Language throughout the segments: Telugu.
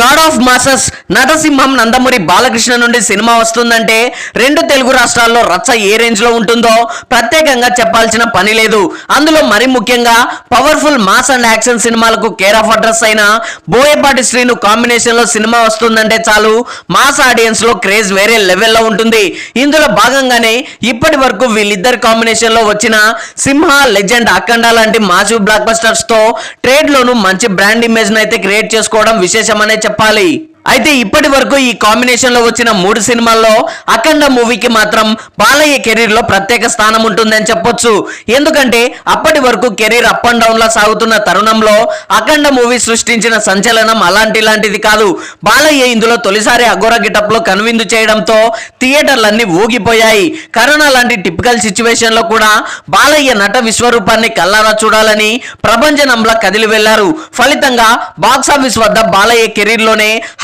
God of masses Narasimham Nandamuri Balakrishna నుండి సినిమా వస్తుందంటే రెండు తెలుగు రాష్ట్రాల్లో రచ్చ ఏ రేంజ్లో ఉంటుందో ప్రత్యేకంగా చెప్పాల్సిన పని లేదు అందులో మరి ముఖ్యంగా పవర్ఫుల్ మాస్ అండ్ యాక్షన్ సినిమాలకు కేర్ ఆఫ్ అడ్రస్ అయిన బోయపాటి శ్రీను కాంబినేషన్లో సినిమా వస్తుందంటే చాలు మాస్ ఆడియన్స్లో క్రేజ్ వేరే లెవెల్లో ఉంటుంది ఇందులో భాగంగానే ఇప్పటి వరకు వీళ్ళిద్దరి కాంబినేషన్లో వచ్చిన సింహ లెజెండ్ అఖండ లాంటి మాసివ్ బ్లాక్ బస్టర్స్తో ట్రేడ్లోనూ మంచి బ్రాండ్ ఇమేజ్ అయితే క్రియేట్ చేసుకోవడం విశేషమనే चपाली అయితే ఇప్పటి వరకు ఈ కాంబినేషన్ లో వచ్చిన మూడు సినిమాల్లో అఖండ మూవీకి మాత్రం బాలయ్య కెరీర్ లో ప్రత్యేక స్థానం ఉంటుందని చెప్పొచ్చు ఎందుకంటే అప్పటి వరకు కెరీర్ అప్ అండ్ డౌన్ లా సాగుతున్న తరుణంలో అఖండ మూవీ సృష్టించిన సంచలనం అలాంటి లాంటిది కాదు బాలయ్య ఇందులో తొలిసారి అఘోర లో కనువిందు చేయడంతో థియేటర్లన్నీ ఊగిపోయాయి కరోనా లాంటి టిపికల్ లో కూడా బాలయ్య నట విశ్వరూపాన్ని కల్లారా చూడాలని ప్రపంచనంలా కదిలి వెళ్లారు ఫలితంగా బాక్సాఫీస్ వద్ద Balayya career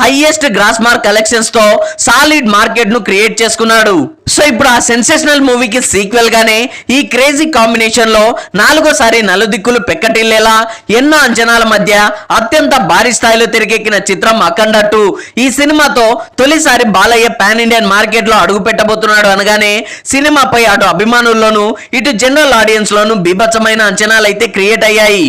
high highest gross mark collections తో సాలిడ్ మార్కెట్ ను క్రియేట్ చేసుకున్నాడు సో ఇప్పుడు ఆ సెన్సేషనల్ మూవీకి సీక్వెల్ గానే ఈ క్రేజీ కాంబినేషన్ లో నాలుగోసారి నలుదిక్కులు పెక్కటిల్లేలా ఎన్నో అంచనాల మధ్య అత్యంత భారీ స్థాయిలో తెరకెక్కిన చిత్రం అఖండ టూ ఈ సినిమాతో తొలిసారి బాలయ్య పాన్ ఇండియన్ మార్కెట్ లో అడుగు పెట్టబోతున్నాడు అనగానే సినిమాపై అటు అభిమానుల్లోనూ ఇటు జనరల్ ఆడియన్స్ లోను బీభత్సమైన అంచనాలైతే క్రియేట్ అయ్యాయి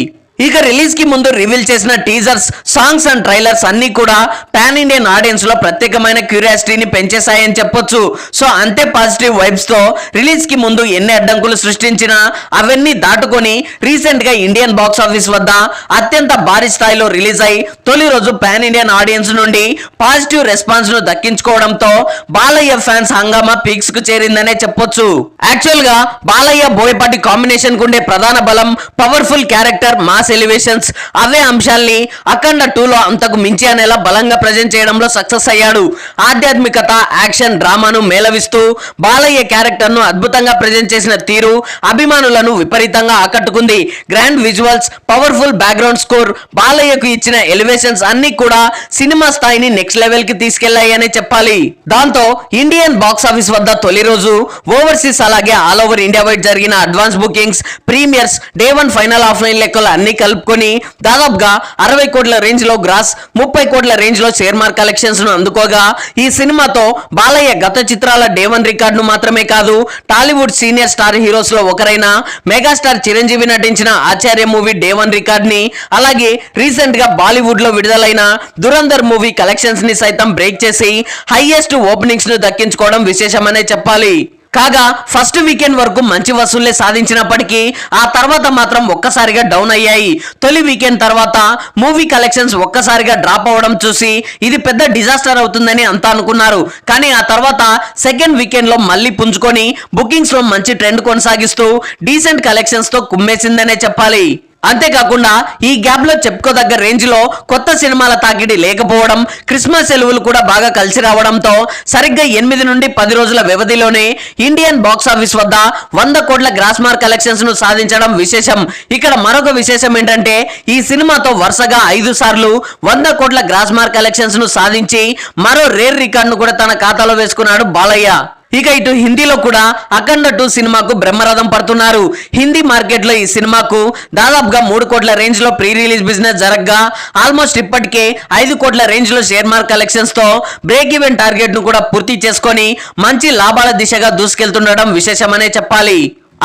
ఇక రిలీజ్ కి ముందు రివీల్ చేసిన టీజర్స్ సాంగ్స్ అండ్ ట్రైలర్స్ అన్ని కూడా పాన్ ఇండియన్ ఆడియన్స్ లో ప్రత్యేకమైన క్యూరియాసిటీని పెంచేశాయని చెప్పొచ్చు సో అంతే పాజిటివ్ వైబ్స్ తో రిలీజ్ కి ముందు ఎన్ని అడ్డంకులు సృష్టించినా అవన్నీ దాటుకొని రీసెంట్ గా ఇండియన్ బాక్స్ ఆఫీస్ వద్ద అత్యంత భారీ స్థాయిలో రిలీజ్ అయి తొలి రోజు పాన్ ఇండియన్ ఆడియన్స్ నుండి పాజిటివ్ రెస్పాన్స్ ను దక్కించుకోవడంతో బాలయ్య ఫ్యాన్స్ హంగామా పీక్స్ కు చేరిందనే చెప్పొచ్చు యాక్చువల్ గా బాలయ్య బోయపాటి కాంబినేషన్ కుండే ప్రధాన బలం powerful character mass cross elevations అవే అంశాల్ని అఖండ టూలో అంతకు మించి అనేలా బలంగా ప్రజెంట్ చేయడంలో సక్సెస్ అయ్యాడు ఆధ్యాత్మికత యాక్షన్ డ్రామాను మేళవిస్తూ బాలయ్య క్యారెక్టర్ను అద్భుతంగా ప్రజెంట్ చేసిన తీరు అభిమానులను విపరీతంగా ఆకట్టుకుంది grand visuals powerful background score బాలయ్యకు ఇచ్చిన ఎలివేషన్స్ అన్ని కూడా సినిమా స్థాయిని నెక్స్ట్ లెవెల్ కి తీసుకెళ్లాయనే చెప్పాలి దాంతో ఇండియన్ బాక్స్ ఆఫీస్ వద్ద తొలి రోజు ఓవర్సీస్ అలాగే ఆల్ ఓవర్ ఇండియా వైడ్ జరిగిన advance bookings premieres day one final offline లెక్కలు అన్ని కలుపుకొని దాదాపుగా అరవై కోట్ల రేంజ్ లో గ్రాస్ ముప్పై కోట్ల రేంజ్ లో షేర్ మార్క్ కలెక్షన్స్ ను అందుకోగా ఈ సినిమాతో బాలయ్య గత చిత్రాల డే వన్ రికార్డును మాత్రమే కాదు టాలీవుడ్ సీనియర్ స్టార్ హీరోస్ లో ఒకరైన మెగాస్టార్ చిరంజీవి నటించిన Acharya movie day one record ని అలాగే రీసెంట్ గా బాలీవుడ్ లో విడుదలైన దురంధర్ మూవీ కలెక్షన్స్ ని సైతం బ్రేక్ చేసి హైయెస్ట్ ఓపెనింగ్స్ ను దక్కించుకోవడం విశేషమనే చెప్పాలి కాగా ఫస్ట్ వీకెండ్ వరకు మంచి వసూళ్లే సాధించినప్పటికీ ఆ తర్వాత మాత్రం ఒక్కసారిగా డౌన్ అయ్యాయి తొలి వీకెండ్ తర్వాత మూవీ కలెక్షన్స్ ఒక్కసారిగా డ్రాప్ అవడం చూసి ఇది పెద్ద డిజాస్టర్ అవుతుందని అంతా అనుకున్నారు కానీ ఆ తర్వాత సెకండ్ వీకెండ్ లో మళ్ళీ పుంజుకొని బుకింగ్స్ లో మంచి ట్రెండ్ కొనసాగిస్తూ డీసెంట్ కలెక్షన్స్ తో కుమ్మేసిందనే చెప్పాలి అంతేకాకుండా ఈ గ్యాప్లో చెప్పుకోదగ్గ రేంజ్లో కొత్త సినిమాల తాకిడి లేకపోవడం క్రిస్మస్ సెలవులు కూడా బాగా కలిసి రావడంతో సరిగ్గా ఎనిమిది నుండి పది రోజుల వ్యవధిలోనే ఇండియన్ బాక్స్ ఆఫీస్ వద్ద వంద కోట్ల గ్రాస్ మార్క్ కలెక్షన్స్ ను సాధించడం విశేషం ఇక్కడ మరొక విశేషం ఏంటంటే ఈ సినిమాతో వరుసగా ఐదు సార్లు వంద కోట్ల గ్రాస్ మార్క్ కలెక్షన్స్ ను సాధించి మరో రేర్ రికార్డును కూడా తన ఖాతాలో వేసుకున్నాడు బాలయ్య ఇక ఇటు హిందీలో కూడా అఖండ టూ సినిమాకు బ్రహ్మరథం పడుతున్నారు హిందీ మార్కెట్లో ఈ సినిమాకు దాదాపుగా మూడు కోట్ల రేంజ్లో ప్రీ రిలీజ్ బిజినెస్ జరగగా ఆల్మోస్ట్ ఇప్పటికే ఐదు కోట్ల రేంజ్లో షేర్ మార్క్ కలెక్షన్స్తో బ్రేక్ ఈవెన్ ను కూడా పూర్తి చేసుకొని మంచి లాభాల దిశగా దూసుకెళ్తుండడం విశేషమనే చెప్పాలి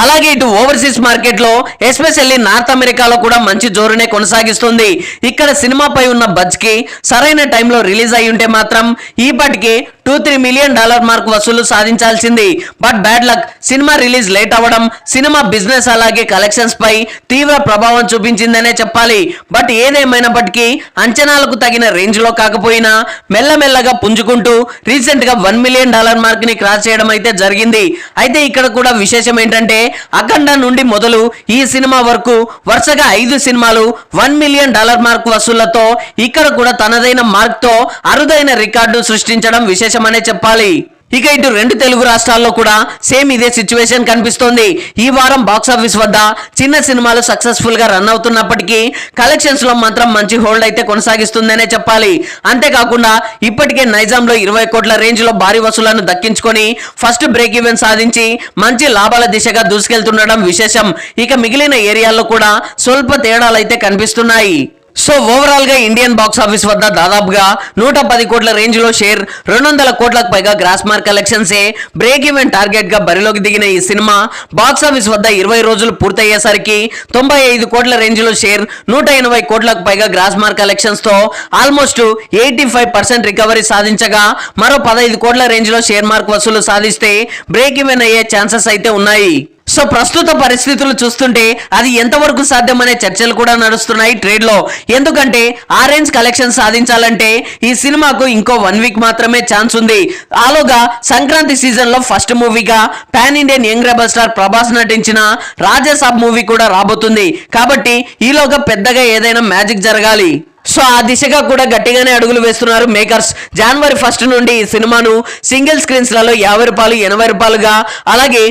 అలాగే ఇటు ఓవర్సీస్ మార్కెట్ లో ఎస్పెషల్లీ నార్త్ అమెరికాలో కూడా మంచి జోరునే కొనసాగిస్తుంది ఇక్కడ సినిమాపై ఉన్న బజ్ కి సరైన టైంలో రిలీజ్ అయి ఉంటే మాత్రం ఈపాటికి two three million dollar mark వసూలు సాధించాల్సింది but bad luck cinema release late అవ్వడం సినిమా బిజినెస్ అలాగే కలెక్షన్స్ పై తీవ్ర ప్రభావం చూపించిందనే చెప్పాలి బట్ ఏదేమైనప్పటికీ అంచనాలకు తగిన రేంజ్ లో కాకపోయినా మెల్లమెల్లగా పుంజుకుంటూ రీసెంట్ గా వన్ మిలియన్ డాలర్ మార్క్ ని క్రాస్ చేయడం అయితే జరిగింది అయితే ఇక్కడ కూడా విశేషం ఏంటంటే అఖండ నుండి మొదలు ఈ సినిమా వరకు వరుసగా ఐదు సినిమాలు వన్ మిలియన్ డాలర్ మార్క్ వసూళ్లతో ఇక్కడ కూడా తనదైన మార్క్ తో అరుదైన రికార్డు సృష్టించడం విశేషం అనే చెప్పాలి ఇక ఇటు రెండు తెలుగు రాష్ట్రాల్లో కూడా సేమ్ ఇదే సిచ్యువేషన్ కనిపిస్తోంది ఈ వారం బాక్సాఫీస్ వద్ద చిన్న సినిమాలు సక్సెస్ఫుల్ గా రన్ అవుతున్నప్పటికీ కలెక్షన్స్ లో మాత్రం మంచి హోల్డ్ అయితే కొనసాగిస్తుందనే చెప్పాలి అంతేకాకుండా ఇప్పటికే నైజాంలో ఇరవై కోట్ల రేంజ్ లో భారీ వసూలను దక్కించుకొని ఫస్ట్ బ్రేక్ ఈవెన్ సాధించి మంచి లాభాల దిశగా దూసుకెళ్తుండడం విశేషం ఇక మిగిలిన ఏరియాల్లో కూడా స్వల్ప తేడాలైతే కనిపిస్తున్నాయి సో ఓవరాల్గా ఇండియన్ బాక్స్ ఆఫీస్ వద్ద దాదాపుగా నూట పది కోట్ల రేంజ్లో షేర్ రెండు వందల కోట్లకు పైగా గ్రాస్ మార్క్ కలెక్షన్సే బ్రేక్ ఈవెన్ టార్గెట్గా బరిలోకి దిగిన ఈ సినిమా బాక్స్ ఆఫీస్ వద్ద ఇరవై రోజులు పూర్తయ్యేసరికి తొంభై ఐదు కోట్ల రేంజ్లో షేర్ నూట ఎనభై కోట్లకు పైగా gross mark కలెక్షన్స్తో almost eighty five percent recovery సాధించగా మరో పదహైదు కోట్ల రేంజ్లో షేర్ మార్క్ వసూలు సాధిస్తే బ్రేక్ ఈవెన్ అయ్యే ఛాన్సెస్ అయితే ఉన్నాయి సో ప్రస్తుత పరిస్థితులు చూస్తుంటే అది ఎంతవరకు సాధ్యమనే చర్చలు కూడా నడుస్తున్నాయి ట్రేడ్లో ఎందుకంటే ఆరెంజ్ కలెక్షన్ సాధించాలంటే ఈ సినిమాకు ఇంకో వన్ వీక్ మాత్రమే ఛాన్స్ ఉంది ఆలోగా సంక్రాంతి సీజన్లో first మూవీగా pan Indian young rebel star Prabhas నటించిన రాజాసాబ్ మూవీ కూడా రాబోతుంది కాబట్టి ఈలోగా పెద్దగా ఏదైనా మ్యాజిక్ జరగాలి సో ఆ దిశగా కూడా గట్టిగానే అడుగులు వేస్తున్నారు మేకర్స్ జనవరి ఫస్ట్ నుండి ఈ సినిమాను సింగిల్ స్క్రీన్స్లలో యాభై రూపాయలు ఎనభై రూపాయలుగా అలాగే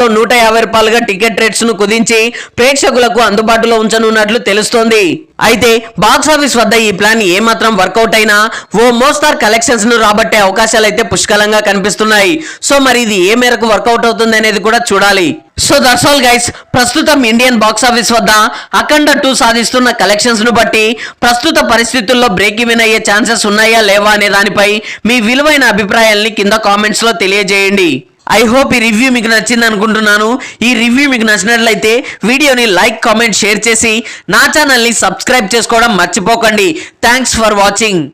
లో నూట యాభై రూపాయలుగా టికెట్ రేట్స్ను కుదించి ప్రేక్షకులకు అందుబాటులో ఉంచనున్నట్లు తెలుస్తోంది అయితే బాక్సాఫీస్ వద్ద ఈ ప్లాన్ ఏమాత్రం వర్కౌట్ అయినా ఓ మోస్తార్ కలెక్షన్స్ ను రాబట్టే అవకాశాలు అయితే పుష్కలంగా కనిపిస్తున్నాయి సో మరి ఇది ఏ మేరకు వర్కౌట్ అవుతుంది అనేది కూడా చూడాలి సో దట్స్ ఆల్ గైస్ ప్రస్తుతం ఇండియన్ బాక్స్ ఆఫీస్ వద్ద అఖండ టూ సాధిస్తున్న కలెక్షన్స్ ను బట్టి ప్రస్తుత పరిస్థితుల్లో బ్రేక్ ఇవిన్ అయ్యే ఛాన్సెస్ ఉన్నాయా లేవా అనే దానిపై మీ విలువైన అభిప్రాయాల్ని కింద కామెంట్స్ లో తెలియజేయండి ఐ హోప్ ఈ రివ్యూ మీకు నచ్చింది అనుకుంటున్నాను ఈ రివ్యూ మీకు నచ్చినట్లయితే వీడియోని లైక్ కామెంట్ షేర్ చేసి నా ఛానల్ని సబ్స్క్రైబ్ చేసుకోవడం మర్చిపోకండి థ్యాంక్స్ ఫర్ వాచింగ్